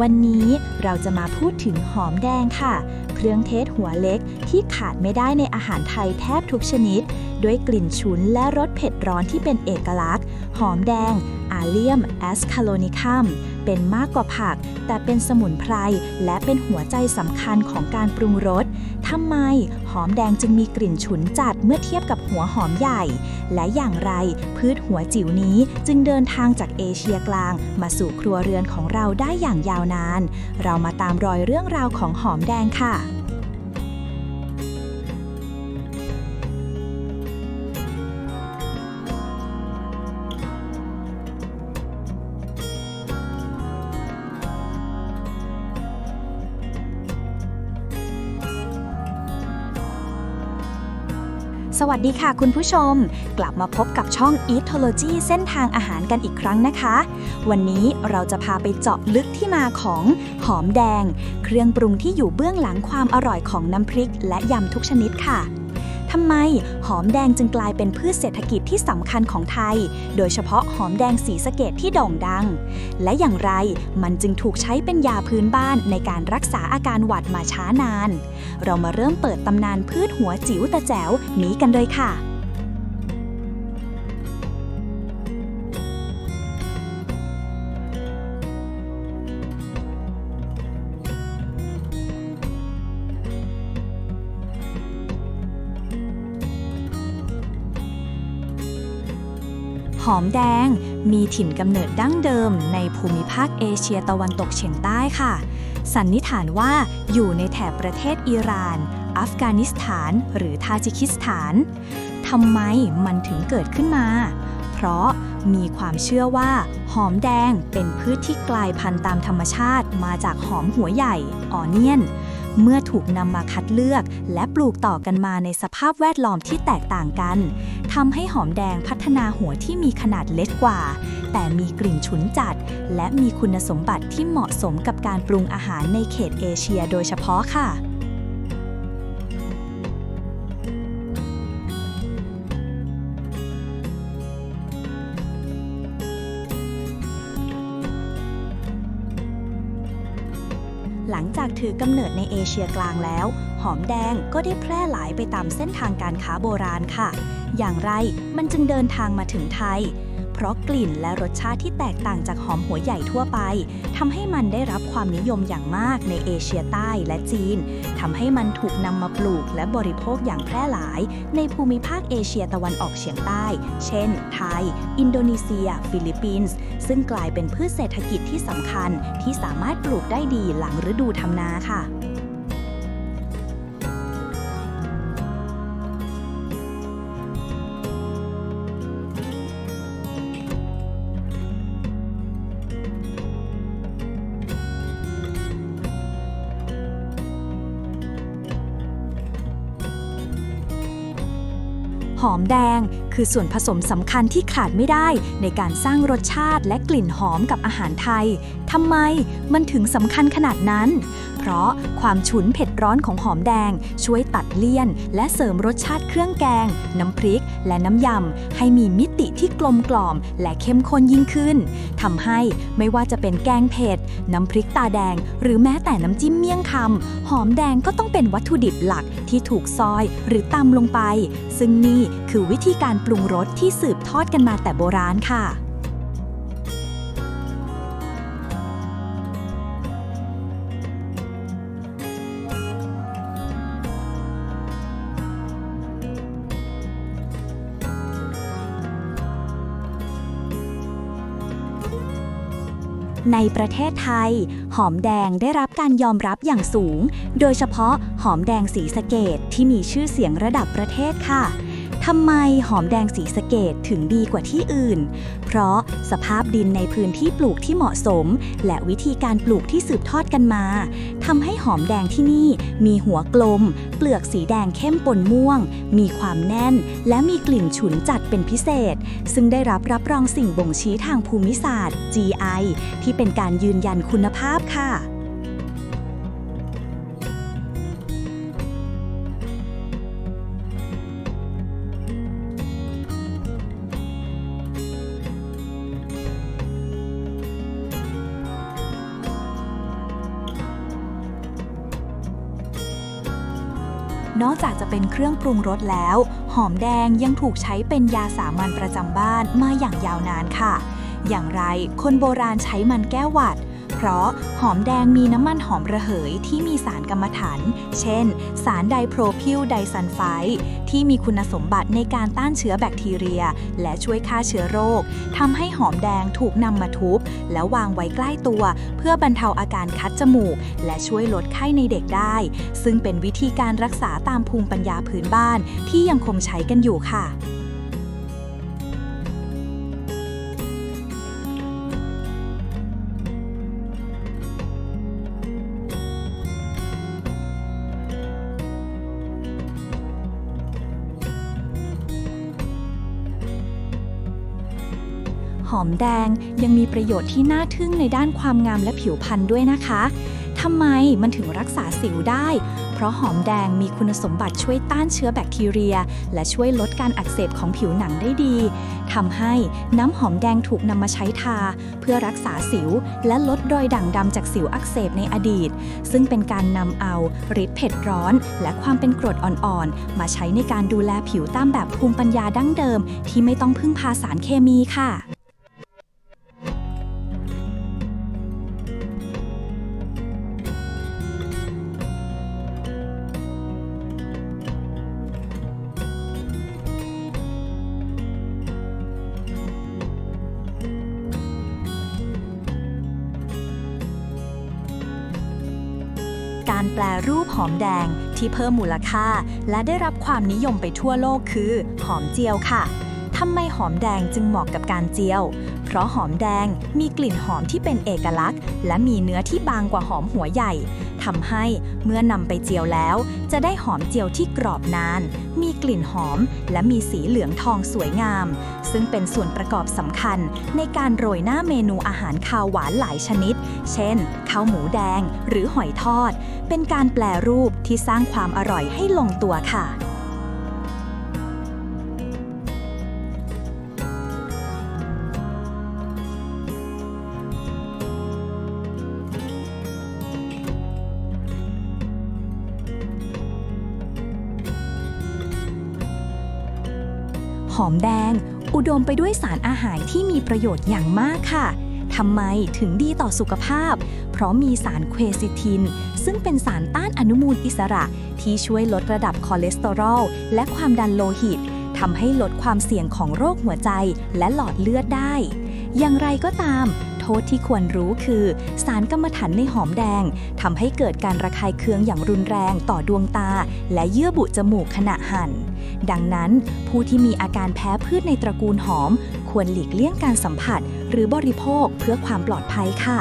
วันนี้เราจะมาพูดถึงหอมแดงค่ะ เครื่องเทศหัวเล็กที่ขาดไม่ได้ในอาหารไทยแทบทุกชนิด ด้วยกลิ่นฉุนและรสเผ็ดร้อนที่เป็นเอกลักษณ์ หอมแดงอาเลียมแอสคาโลนิคัมเป็นมากกว่าผัก แต่เป็นสมุนไพรและเป็นหัวใจสำคัญของการปรุงรสทำไมหอมแดงจึงมีกลิ่นฉุนจัดเมื่อเทียบกับหัวหอมใหญ่ และอย่างไรพืชหัวจิ๋วนี้จึงเดินทางจากเอเชียกลาง มาสู่ครัวเรือนของเราได้อย่างยาวนาน เรามาตามรอยเรื่องราวของหอมแดงค่ะ สวัสดีค่ะคุณผู้ชม กลับมาพบกับช่อง Eatology เส้นทางอาหารกันอีกครั้งนะคะ วันนี้เราจะพาไปเจาะลึกที่มาของหอมแดง เครื่องปรุงที่อยู่เบื้องหลังความอร่อยของน้ำพริกและยำทุกชนิดค่ะ ทำไมหอมแดงจึงกลายเป็นพืชเศรษฐกิจที่สำคัญของไทย โดยเฉพาะหอมแดงสีสะเกดที่โด่งดัง และอย่างไรมันจึงถูกใช้เป็นยาพื้นบ้านในการรักษาอาการหวัดมาช้านาน เรามาเริ่มเปิดตำนานพืชหัวจิ๋วตะแจ๋วนี้กันเลยค่ะ หอมแดง มีถิ่นกำเนิดดั้งเดิมในภูมิภาคเอเชียตะวันตกเฉียงใต้ค่ะ สันนิษฐานว่าอยู่ในแถบประเทศอิหร่าน อัฟกานิสถาน หรือทาจิคิสถานทำไมมันถึงเกิดขึ้นมา เพราะมีความเชื่อว่า หอมแดงเป็นพืชที่กลายพันธุ์ตามธรรมชาติมาจากหอมหัวใหญ่ออเนียน เมื่อถูกนำมาคัดเลือก และปลูกต่อกันมาในสภาพแวดล้อมที่แตกต่างกันทำให้หอมแดงพัฒนาหัวที่มีขนาดเล็กกว่า แต่มีกลิ่นฉุนจัด และมีคุณสมบัติที่เหมาะสมกับการปรุงอาหารในเขตเอเชียโดยเฉพาะค่ะ ถือกำเนิดในเอเชียกลางแล้ว หอมแดงก็ได้แพร่หลายไปตามเส้นทางการค้าโบราณค่ะ อย่างไรมันจึงเดินทางมาถึงไทย เพราะกลิ่นและรสชาติที่แตกต่างจากหอมหัวใหญ่ทั่วไปทำให้มันได้รับความนิยมอย่างมากในเอเชียใต้และจีนทำให้มันถูกนำมาปลูกและบริโภคอย่างแพร่หลาย ในภูมิภาคเอเชียตะวันออกเฉียงใต้ เช่น ไทย อินโดนีเซีย ฟิลิปปินส์ ซึ่งกลายเป็นพืชเศรษฐกิจที่สำคัญที่สามารถปลูกได้ดีหลังฤดูทำนาค่ะ หอมแดง คือส่วนผสมสำคัญที่ขาดไม่ได้ ในการสร้างรสชาติและกลิ่นหอมกับอาหารไทยทำไมมันถึงสำคัญขนาดนั้น เพราะความฉุนเผ็ดร้อนของหอมแดง ช่วยตัดเลี่ยน และเสริมรสชาติเครื่องแกง น้ำพริก และน้ำยำให้มีมิติที่กลมกล่อม และเข้มข้นยิ่งขึ้นทำให้ไม่ว่าจะเป็นแกงเผ็ด น้ำพริกตาแดง หรือแม้แต่น้ำจิ้มเมี่ยงคำหอมแดงก็ต้องเป็นวัตถุดิบหลักที่ถูกซอยหรือตำลงไป ซึ่งนี่คือวิธีการปรุงรสที่สืบทอดกันมาแต่โบราณค่ะ ในประเทศไทย หอมแดงได้รับการยอมรับอย่างสูง โดยเฉพาะหอมแดงสีสะเกดที่มีชื่อเสียงระดับประเทศค่ะ ทำไมหอมแดงสีสะเกดถึงดีกว่าที่อื่น เพราะสภาพดินในพื้นที่ปลูกที่เหมาะสม และวิธีการปลูกที่สืบทอดกันมาทำให้หอมแดงที่นี่มีหัวกลม เปลือกสีแดงเข้มปนม่วง มีความแน่น และมีกลิ่นฉุนจัดเป็นพิเศษ ซึ่งได้รับรับรองสิ่งบ่งชี้ทางภูมิศาสตร์ GI ที่เป็นการยืนยันคุณภาพค่ะ นอกจากจะเป็นเครื่องปรุงรสแล้ว หอมแดงยังถูกใช้เป็นยาสามัญประจำบ้านมาอย่างยาวนานค่ะ อย่างไรคนโบราณใช้มันแก้หวัด เพราะหอมแดงมีน้ำมันหอมระเหยที่มีสารกรรมฐาน เช่น สารไดโพรพิลไดซัลไฟที่มีคุณสมบัติในการต้านเชื้อแบคทีเรีย และช่วยฆ่าเชื้อโรคทำให้หอมแดงถูกนำมาทุบ แล้ววางไว้ใกล้ตัว เพื่อบรรเทาอาการคัดจมูก และช่วยลดไข้ในเด็กได้ ซึ่งเป็นวิธีการรักษาตามภูมิปัญญาพื้นบ้านที่ยังคงใช้กันอยู่ค่ะ หอมแดงยังมีประโยชน์ที่น่าทึ่งในด้านความงามและผิวพรรณด้วยนะคะทำไมมันถึงรักษาสิวได้ เพราะหอมแดงมีคุณสมบัติช่วยต้านเชื้อแบคทีเรีย และช่วยลดการอักเสบของผิวหนังได้ดี ทำให้น้ำหอมแดงถูกนำมาใช้ทา เพื่อรักษาสิว และลดรอยด่างดำจากสิวอักเสบในอดีต ซึ่งเป็นการนำเอาฤทธิ์เผ็ดร้อน และความเป็นกรดอ่อนๆ มาใช้ในการดูแลผิวตามแบบภูมิปัญญาดั้งเดิม ที่ไม่ต้องพึ่งพาสารเคมีค่ะ แปลรูปหอมแดงที่เพิ่มมูลค่า และได้รับความนิยมไปทั่วโลกคือหอมเจียวค่ะทำไมหอมแดงจึงเหมาะกับการเจียว เพราะหอมแดงมีกลิ่นหอมที่เป็นเอกลักษณ์ และมีเนื้อที่บางกว่าหอมหัวใหญ่ ทำให้เมื่อนำไปเจียวแล้ว จะได้หอมเจียวที่กรอบนาน มีกลิ่นหอม และมีสีเหลืองทองสวยงาม ซึ่งเป็นส่วนประกอบสำคัญ ในการโรยหน้าเมนูอาหารคาวหวานหลายชนิด เช่นข้าวหมูแดงหรือหอยทอด เป็นการแปลรูปที่สร้างความอร่อยให้ลงตัวค่ะ หอมแดง อุดมไปด้วยสารอาหารที่มีประโยชน์อย่างมากค่ะทำไมถึงดีต่อสุขภาพ เพราะมีสารเควซิทิน ซึ่งเป็นสารต้านอนุมูลอิสระ ที่ช่วยลดระดับคอเลสเตอรอล และความดันโลหิตทำให้ลดความเสี่ยงของโรคหัวใจและหลอดเลือดได้ อย่างไรก็ตาม ทษที่ควรรู้คือ สารกรรมถันในหอมแดงทำให้เกิดการระคายเคืองอย่างรุนแรงต่อดวงตา และเยื่อบุจมูกขณะหั่น ดังนั้น ผู้ที่มีอาการแพ้พืชในตระกูลหอม ควรหลีกเลี่ยงการสัมผัส หรือบริโภคเพื่อความปลอดภัยค่ะ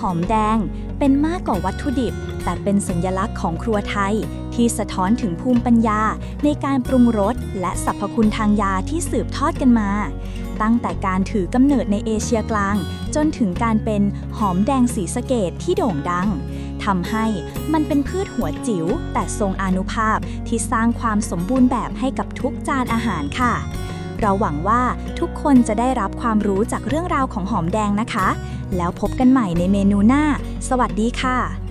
หอมแดง เป็นมากกว่าวัตถุดิบ แต่เป็นสัญลักษณ์ของครัวไทย ที่สะท้อนถึงภูมิปัญญา ในการปรุงรสและสรรพคุณทางยาที่สืบทอดกันมา ตั้งแต่การถือกำเนิดในเอเชียกลาง จนถึงการเป็นหอมแดงสีสะเกตที่โด่งดังทำให้มันเป็นพืชหัวจิ๋วแต่ทรงอนุภาพที่สร้างความสมบูรณ์แบบให้กับทุกจานอาหารค่ะเราหวังว่าทุกคนจะได้รับความรู้จากเรื่องราวของหอมแดงนะคะ แล้วพบกันใหม่ในเมนูหน้า สวัสดีค่ะ